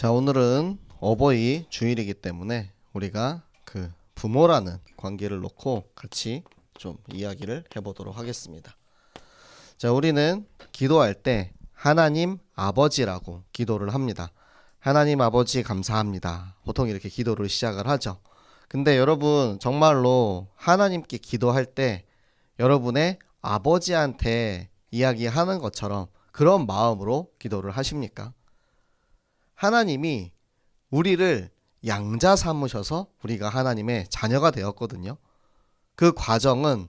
자, 오늘은 어버이 주일이기 때문에 우리가 그 부모라는 관계를 놓고 같이 좀 이야기를 해보도록 하겠습니다. 자, 우리는 기도할 때 하나님 아버지라고 기도를 합니다. 하나님 아버지 감사합니다. 보통 이렇게 기도를 시작을 하죠. 근데 여러분, 정말로 하나님께 기도할 때 여러분의 아버지한테 이야기하는 것처럼 그런 마음으로 기도를 하십니까? 하나님이 우리를 양자 삼으셔서 우리가 하나님의 자녀가 되었거든요. 그 과정은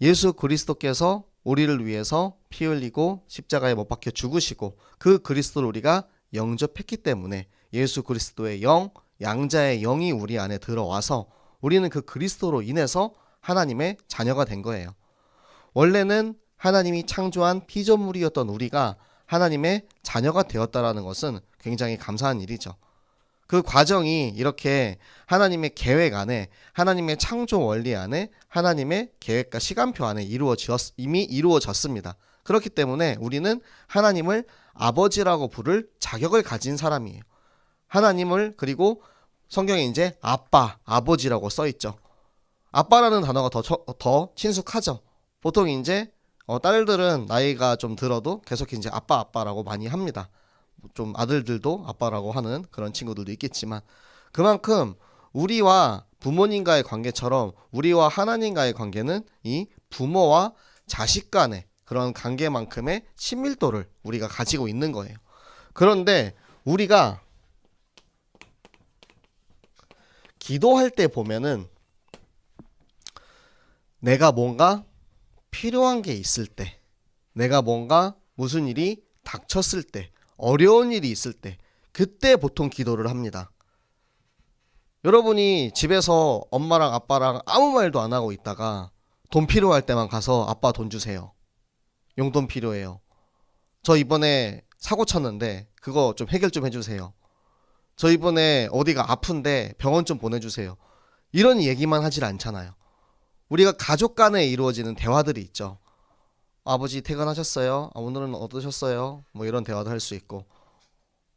예수 그리스도께서 우리를 위해서 피 흘리고 십자가에 못 박혀 죽으시고 그 그리스도를 우리가 영접했기 때문에 예수 그리스도의 영, 양자의 영이 우리 안에 들어와서 우리는 그 그리스도로 인해서 하나님의 자녀가 된 거예요. 원래는 하나님이 창조한 피조물이었던 우리가 하나님의 자녀가 되었다라는 것은 굉장히 감사한 일이죠. 그 과정이 이렇게 하나님의 계획 안에 하나님의 창조 원리 안에 하나님의 계획과 시간표 안에 이루어졌 이미 이루어졌습니다. 그렇기 때문에 우리는 하나님을 아버지라고 부를 자격을 가진 사람이에요. 하나님을 그리고 성경에 이제 아빠, 아버지라고 써 있죠. 아빠라는 단어가 더, 처- 더 친숙하죠. 보통 이제 어, 딸들은 나이가 좀 들어도 계속 이제 아빠 아빠라고 많이 합니다. 좀 아들들도 아빠라고 하는 그런 친구들도 있겠지만 그만큼 우리와 부모님과의 관계처럼 우리와 하나님과의 관계는 이 부모와 자식 간의 그런 관계만큼의 친밀도를 우리가 가지고 있는 거예요. 그런데 우리가 기도할 때 보면은 내가 뭔가 필요한 게 있을 때, 내가 뭔가 무슨 일이 닥쳤을 때, 어려운 일이 있을 때, 그때 보통 기도를 합니다. 여러분이 집에서 엄마랑 아빠랑 아무 말도 안 하고 있다가 돈 필요할 때만 가서 아빠 돈 주세요. 용돈 필요해요. 저 이번에 사고 쳤는데 그거 좀 해결 좀 해주세요. 저 이번에 어디가 아픈데 병원 좀 보내주세요. 이런 얘기만 하질 않잖아요. 우리가 가족 간에 이루어지는 대화들이 있죠. 아버지 퇴근하셨어요? 아, 오늘은 어떠셨어요? 뭐 이런 대화도 할 수 있고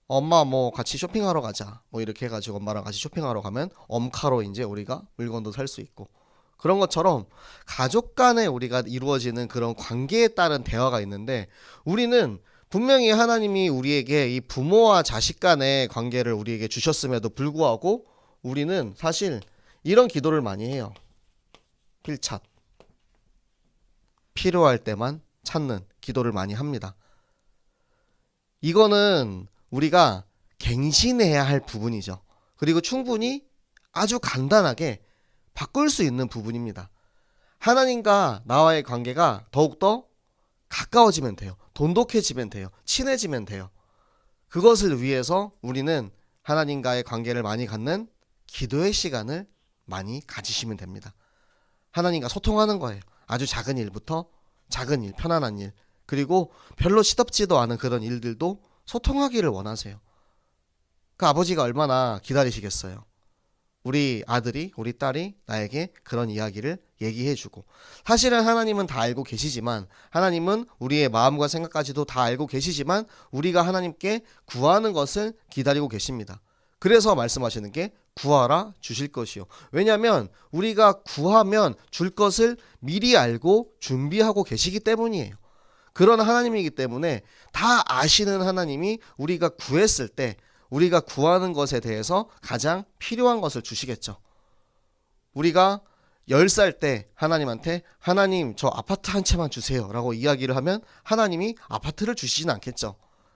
엄마 뭐 같이 쇼핑하러 가자 뭐 이렇게 해가지고 엄마랑 같이 쇼핑하러 가면 엄카로 이제 우리가 물건도 살 수 있고 그런 것처럼 가족 간에 우리가 이루어지는 그런 관계에 따른 대화가 있는데 우리는 분명히 하나님이 우리에게 이 부모와 자식 간의 관계를 우리에게 주셨음에도 불구하고 우리는 사실 이런 기도를 많이 해요. 필착. 필요할 때만 찾는 기도를 많이 합니다. 이거는 우리가 갱신해야 할 부분이죠. 그리고 충분히 아주 간단하게 바꿀 수 있는 부분입니다. 하나님과 나와의 관계가 더욱더 가까워지면 돼요. 돈독해지면 돼요. 친해지면 돼요. 그것을 위해서 우리는 하나님과의 관계를 많이 갖는 기도의 시간을 많이 가지시면 됩니다. 하나님과 소통하는 거예요. 아주 작은 일부터 작은 일, 편안한 일, 그리고 별로 시덥지도 않은 그런 일들도 소통하기를 원하세요. 그 아버지가 얼마나 기다리시겠어요. 우리 아들이, 우리 딸이 나에게 그런 이야기를 얘기해주고. 사실은 하나님은 다 알고 계시지만, 하나님은 우리의 마음과 생각까지도 다 알고 계시지만, 우리가 하나님께 구하는 것을 기다리고 계십니다. 그래서 말씀하시는 게 구하라 주실 것이요. 왜냐하면 우리가 구하면 줄 것을 미리 알고 준비하고 계시기 때문이에요. 그런 하나님이기 때문에 다 아시는 하나님이 우리가 구했을 때 우리가 구하는 것에 대해서 가장 필요한 것을 주시겠죠. 우리가 10살 때 하나님한테 하나님 저 아파트 한 채만 주세요 라고 이야기를 하면 하나님이 아파트를 주시진 않겠죠.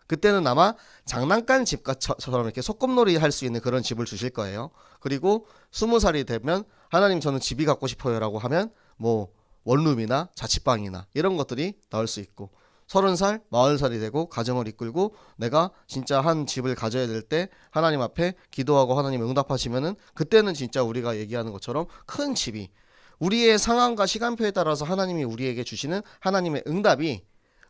그때는 아마 장난감 집처럼 이렇게 소꿉놀이 할 수 있는 그런 집을 주실 거예요. 그리고 스무 살이 되면 하나님 저는 집이 갖고 싶어요라고 하면 뭐 원룸이나 자취방이나 이런 것들이 나올 수 있고 서른 살, 마흔 살이 되고 가정을 이끌고 내가 진짜 한 집을 가져야 될 때 하나님 앞에 기도하고 하나님 응답하시면은 그때는 진짜 우리가 얘기하는 것처럼 큰 집이 우리의 상황과 시간표에 따라서 하나님이 우리에게 주시는 하나님의 응답이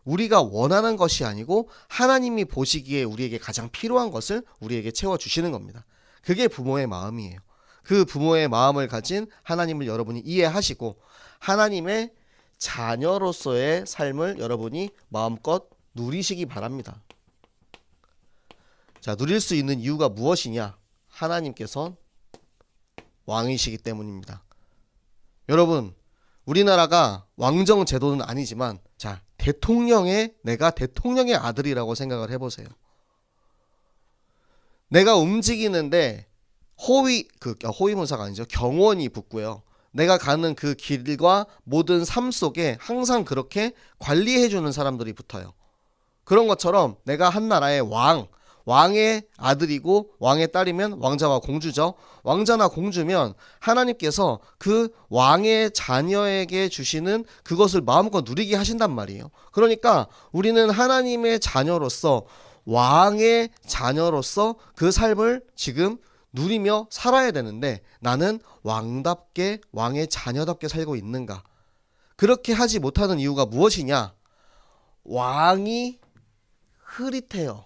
우리가 원하는 것이 아니고 하나님이 보시기에 우리에게 가장 필요한 것을 우리에게 채워 주시는 겁니다. 그게 부모의 마음이에요. 그 부모의 마음을 가진 하나님을 여러분이 이해하시고 하나님의 자녀로서의 삶을 여러분이 마음껏 누리시기 바랍니다. 자, 누릴 수 있는 이유가 무엇이냐? 하나님께서 왕이시기 때문입니다. 여러분, 우리나라가 왕정 제도는 아니지만 자, 대통령의 내가 대통령의 아들이라고 생각을 해 보세요. 내가 움직이는데 호위 그 아, 호위 문사가 아니죠. 경원이 붙고요. 내가 가는 그 길과 모든 삶 속에 항상 그렇게 관리해 주는 사람들이 붙어요. 그런 것처럼 내가 한 나라의 왕, 왕의 아들이고 왕의 딸이면 왕자와 공주죠. 왕자나 공주면 하나님께서 그 왕의 자녀에게 주시는 그것을 마음껏 누리게 하신단 말이에요. 그러니까 우리는 하나님의 자녀로서 왕의 자녀로서 그 삶을 지금 누리며 살아야 되는데 나는 왕답게 왕의 자녀답게 살고 있는가? 그렇게 하지 못하는 이유가 무엇이냐? 왕이 흐릿해요.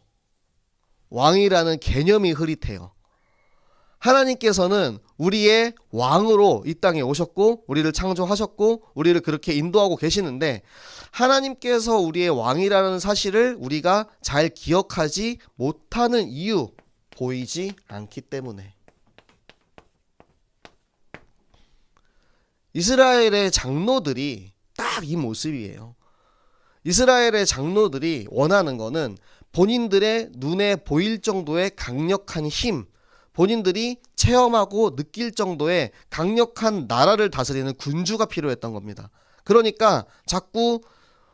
왕이라는 개념이 흐릿해요. 하나님께서는 우리의 왕으로 이 땅에 오셨고 우리를 창조하셨고 우리를 그렇게 인도하고 계시는데 하나님께서 우리의 왕이라는 사실을 우리가 잘 기억하지 못하는 이유 보이지 않기 때문에 이스라엘의 장로들이 딱 이 모습이에요. 이스라엘의 장로들이 원하는 거는 본인들의 눈에 보일 정도의 강력한 힘, 본인들이 체험하고 느낄 정도의 강력한 나라를 다스리는 군주가 필요했던 겁니다. 그러니까 자꾸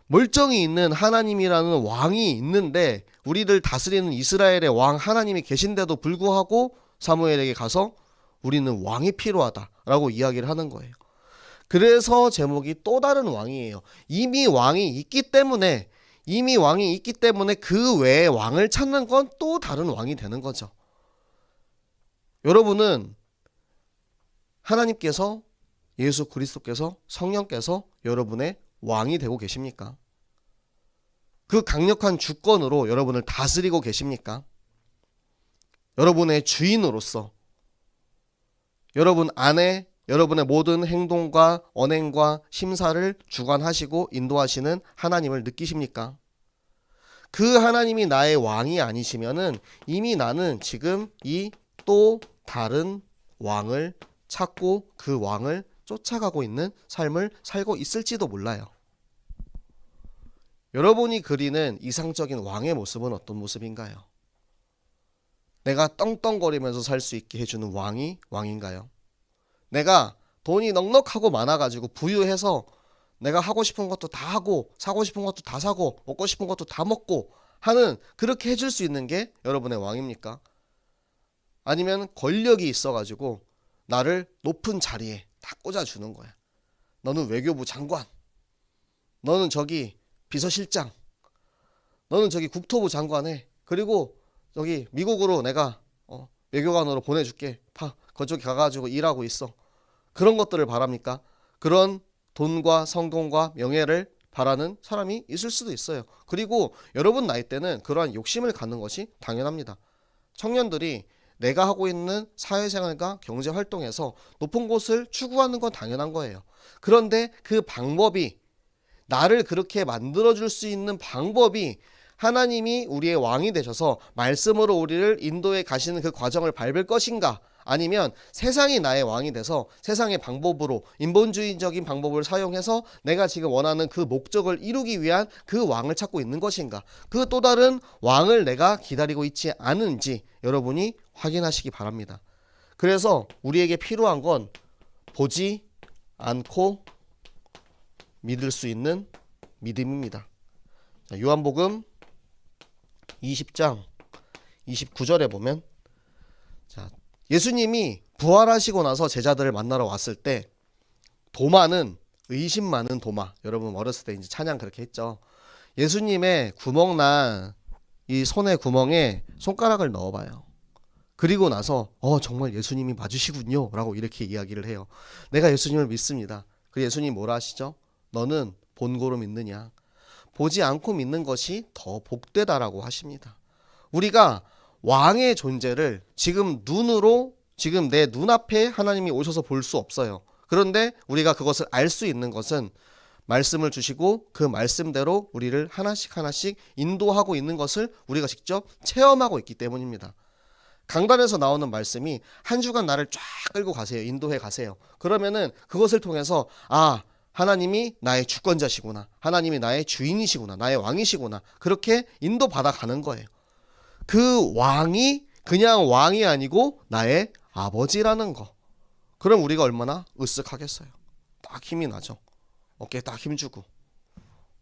멀쩡히 있는 하나님이라는 왕이 있는데 우리를 다스리는 이스라엘의 왕 하나님이 계신데도 불구하고 사무엘에게 가서 우리는 왕이 필요하다라고 이야기를 하는 거예요. 그래서 제목이 또 다른 왕이에요. 이미 왕이 있기 때문에 이미 왕이 있기 때문에 그 외에 왕을 찾는 건 또 다른 왕이 되는 거죠. 여러분은 하나님께서 예수 그리스도께서 성령께서 여러분의 왕이 되고 계십니까? 그 강력한 주권으로 여러분을 다스리고 계십니까? 여러분의 주인으로서 여러분 안에 여러분의 모든 행동과 언행과 심사를 주관하시고 인도하시는 하나님을 느끼십니까? 그 하나님이 나의 왕이 아니시면은 이미 나는 지금 이 또 다른 왕을 찾고 그 왕을 쫓아가고 있는 삶을 살고 있을지도 몰라요. 여러분이 그리는 이상적인 왕의 모습은 어떤 모습인가요? 내가 떵떵거리면서 살 수 있게 해주는 왕이 왕인가요? 내가 돈이 넉넉하고 많아가지고 부유해서 내가 하고 싶은 것도 다 하고 사고 싶은 것도 다 사고 먹고 싶은 것도 다 먹고 하는 그렇게 해줄 수 있는 게 여러분의 왕입니까? 아니면 권력이 있어가지고 나를 높은 자리에 다 꽂아주는 거야. 너는 외교부 장관, 너는 저기 비서실장, 너는 저기 국토부 장관에 그리고 저기 미국으로 내가 어, 외교관으로 보내줄게. 파 그쪽에 가가지고 일하고 있어. 그런 것들을 바랍니까? 그런 돈과 성공과 명예를 바라는 사람이 있을 수도 있어요. 그리고 여러분 나이 때는 그러한 욕심을 갖는 것이 당연합니다. 청년들이 내가 하고 있는 사회생활과 경제 활동에서 높은 곳을 추구하는 건 당연한 거예요. 그런데 그 방법이 나를 그렇게 만들어 줄 수 있는 방법이 하나님이 우리의 왕이 되셔서 말씀으로 우리를 인도에 가시는 그 과정을 밟을 것인가? 아니면 세상이 나의 왕이 돼서 세상의 방법으로 인본주의적인 방법을 사용해서 내가 지금 원하는 그 목적을 이루기 위한 그 왕을 찾고 있는 것인가? 그 또 다른 왕을 내가 기다리고 있지 않은지 여러분이 확인하시기 바랍니다. 그래서 우리에게 필요한 건 보지 않고 믿을 수 있는 믿음입니다. 자, 요한복음 20장 29절에 보면 자, 예수님이 부활하시고 나서 제자들을 만나러 왔을 때 도마는 의심 많은 도마. 여러분 어렸을 때 이제 찬양 그렇게 했죠. 예수님의 구멍 난 이 손의 구멍에 손가락을 넣어봐요. 그리고 나서 어 정말 예수님이 맞으시군요라고 이렇게 이야기를 해요. 내가 예수님을 믿습니다. 그 예수님 뭐라 하시죠? 너는 본고로 믿느냐? 보지 않고 믿는 것이 더 복되다라고 하십니다. 우리가 왕의 존재를 지금 눈으로 지금 내 눈앞에 하나님이 오셔서 볼 수 없어요. 그런데 우리가 그것을 알 수 있는 것은 말씀을 주시고 그 말씀대로 우리를 하나씩 하나씩 인도하고 있는 것을 우리가 직접 체험하고 있기 때문입니다. 강단에서 나오는 말씀이 한 주간 나를 쫙 끌고 가세요. 인도해 가세요. 그러면은 그것을 통해서 아, 하나님이 나의 주권자시구나. 하나님이 나의 주인이시구나. 나의 왕이시구나. 그렇게 인도받아 가는 거예요. 그 왕이 그냥 왕이 아니고 나의 아버지라는 거. 그럼 우리가 얼마나 으쓱하겠어요. 딱 힘이 나죠. 어깨에 딱 힘주고.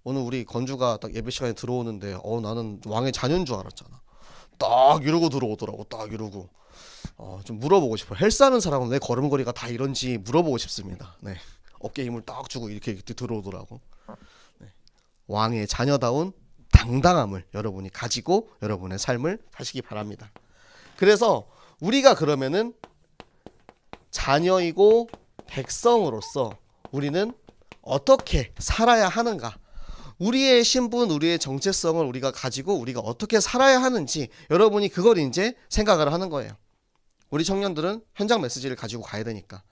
오늘 우리 건주가 딱 예배 시간에 들어오는데 어 나는 왕의 자녀인 줄 알았잖아. 딱 이러고 들어오더라고. 딱 이러고. 어, 좀 물어보고 싶어요. 헬스하는 사람은 왜 걸음걸이가 다 이런지 물어보고 싶습니다. 네. 어깨 힘을 딱 주고 이렇게, 이렇게 들어오더라고. 네. 왕의 자녀다운 당당함을 여러분이 가지고 여러분의 삶을 사시기 바랍니다. 그래서 우리가 그러면은 자녀이고 백성으로서 우리는 어떻게 살아야 하는가? 우리의 신분, 우리의 정체성을 우리가 가지고 우리가 어떻게 살아야 하는지 여러분이 그걸 이제 생각을 하는 거예요. 우리 청년들은 현장 메시지를 가지고 가야 되니까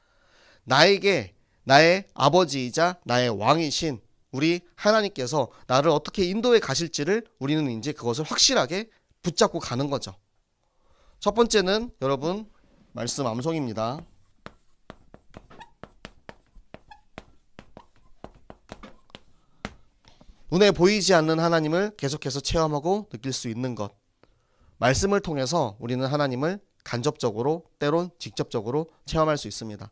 나에게 나의 아버지이자 나의 왕이신 우리 하나님께서 나를 어떻게 인도해 가실지를 우리는 이제 그것을 확실하게 붙잡고 가는 거죠. 첫 번째는 여러분 말씀 암송입니다. 눈에 보이지 않는 하나님을 계속해서 체험하고 느낄 수 있는 것. 말씀을 통해서 우리는 하나님을 간접적으로 때론 직접적으로 체험할 수 있습니다.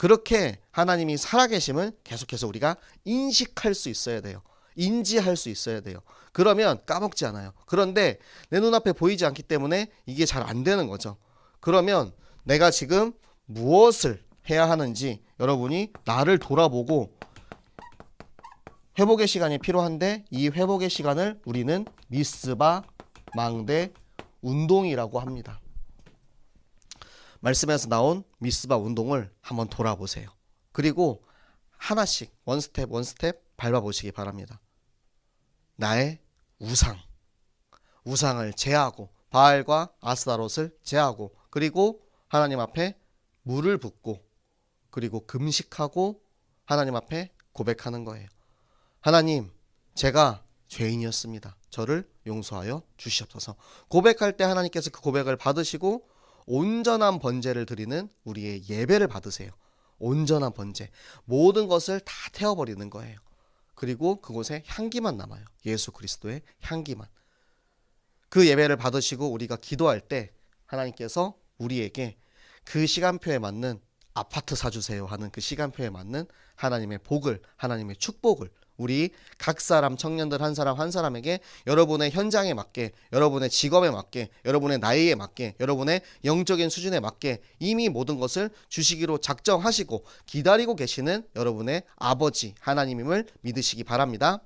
그렇게 하나님이 살아계심을 계속해서 우리가 인식할 수 있어야 돼요. 인지할 수 있어야 돼요. 그러면 까먹지 않아요. 그런데 내 눈앞에 보이지 않기 때문에 이게 잘 안 되는 거죠. 그러면 내가 지금 무엇을 해야 하는지 여러분이 나를 돌아보고 회복의 시간이 필요한데 이 회복의 시간을 우리는 미스바 망대 운동이라고 합니다. 말씀에서 나온 미스바 운동을 한번 돌아보세요. 그리고 하나씩 원스텝 원스텝 밟아보시기 바랍니다. 나의 우상, 우상을 제하고 바알과 아스다롯을 제하고 그리고 하나님 앞에 물을 붓고 그리고 금식하고 하나님 앞에 고백하는 거예요. 하나님, 제가 죄인이었습니다. 저를 용서하여 주시옵소서. 고백할 때 하나님께서 그 고백을 받으시고 온전한 번제를 드리는 우리의 예배를 받으세요. 온전한 번제. 모든 것을 다 태워버리는 거예요. 그리고 그곳에 향기만 남아요. 예수 그리스도의 향기만. 그 예배를 받으시고 우리가 기도할 때 하나님께서 우리에게 그 시간표에 맞는 아파트 사주세요 하는 그 시간표에 맞는 하나님의 복을, 하나님의 축복을 우리 각 사람 청년들 한 사람 한 사람에게 여러분의 현장에 맞게 여러분의 직업에 맞게 여러분의 나이에 맞게 여러분의 영적인 수준에 맞게 이미 모든 것을 주시기로 작정하시고 기다리고 계시는 여러분의 아버지 하나님임을 믿으시기 바랍니다.